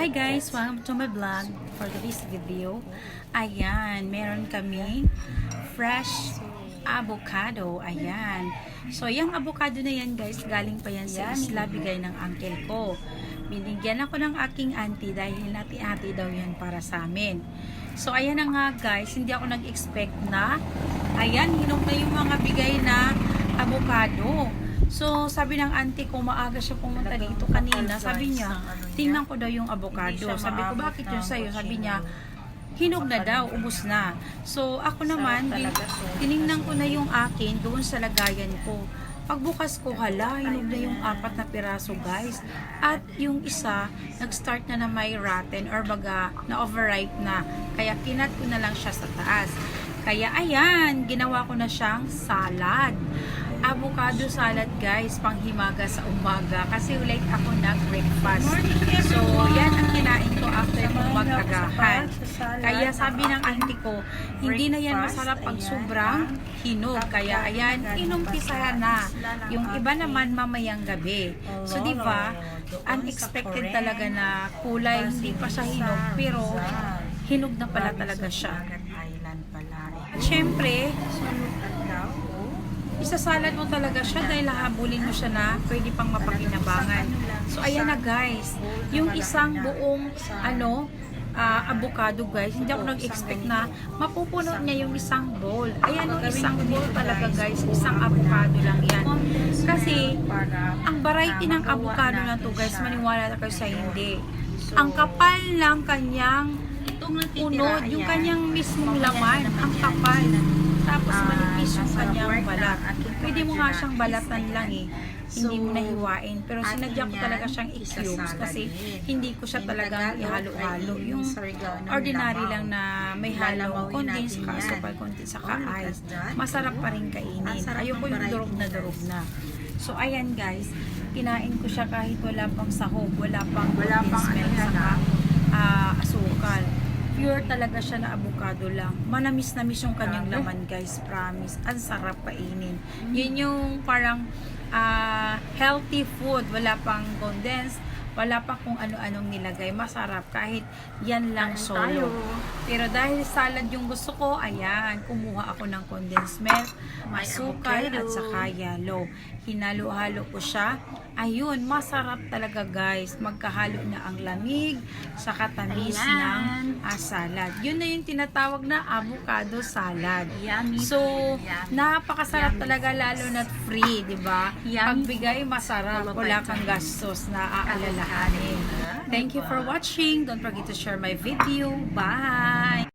Hi guys! Welcome to my vlog for today's video. Ayan, meron kami fresh avocado. Ayan. So, yung avocado na yan guys, galing pa yan sa isla, bigay ng uncle ko. Binigyan ako ng aking auntie dahil nati-ati daw yan para sa amin. So, ayan na nga guys, hindi ako nag-expect na, ayan, hinog na yung mga bigay na avocado. So, sabi ng auntie ko, maaga siya pumunta dito kanina. Sabi niya, tingnan ko daw yung avocado. Sabi ko, bakit yun sa'yo? Sabi niya, hinog na daw, ubos na. So, ako naman, tiningnan ko na yung akin doon sa lagayan ko. Pagbukas ko, hala, hinog na yung apat na piraso, guys. At yung isa, nag-start na na may rotten or baga na overripe na. Kaya kinat ko na lang siya sa taas. Kaya ayan, ginawa ko na siyang salad. Avocado salad guys, panghimaga sa umaga. Kasi late ako nag-breakfast. So, yan ang kinain ko after ko magkagahan. Kaya sabi ng auntie ko, hindi na yan masarap pag sobrang hinog. Kaya ayan, inumpisahan na. Yung iba naman mamayang gabi. So, di ba, unexpected talaga na kulay, hindi pa siya hinog, pero hinog na pala talaga siya. Island pala. Isasalad mo talaga siya dahil hahabulin mo siya na pwede pang mapakinabangan. So, ayan na guys. Yung isang buong, ano, ah, avocado guys, hindi ako nag-expect na mapupuno niya yung isang bowl. Ayan yung isang bowl talaga guys, isang avocado lang yan. Kasi, ang variety ng avocado na to guys, maniwala na kayo sa hindi. Ang kapal ng kanyang unod, yung kanyang mismong laman, ang kapal. Tapos manipis yung kanyang balat. Pwede mo nga siyang balatan lang eh. Hindi mo na hiwain. Pero sinadya ko talaga siyang i-cubes kasi hindi ko siya talagang ihalo-halo. Yung ordinary lang na may halo, konti sa asukal, konti sa ice. Masarap pa rin kainin. Ayoko yung durog na durog na. So, ayan guys, kinain ko siya kahit wala pang sahog, wala pang Wala pang ano saka ah, asukal. Pure talaga siya na avocado lang. Manamis-namis yung kanyang Grabe. laman guys, promise. Ang sarap kainin. Yun yung parang ah, healthy food. Wala pang condensed, wala pa kung ano-anong nilagay. Masarap kahit yan lang Kain solo. tayo. Pero dahil salad yung gusto ko, ayan, kumuha ako ng condensed milk, asukal at saka yellow. Hinalo-halo ko siya. Ayun, masarap talaga guys. Magkahalo na ang lamig sa katamis Ayan. ng ah, salad. Yun na yung tinatawag na avocado salad. Yummy. So, Yummy. napakasarap Yummy. talaga lalo na free, di ba? Pagbigay masarap, wala kang gastos na aalalahanin. Thank you for watching. Don't forget to share my video. Bye!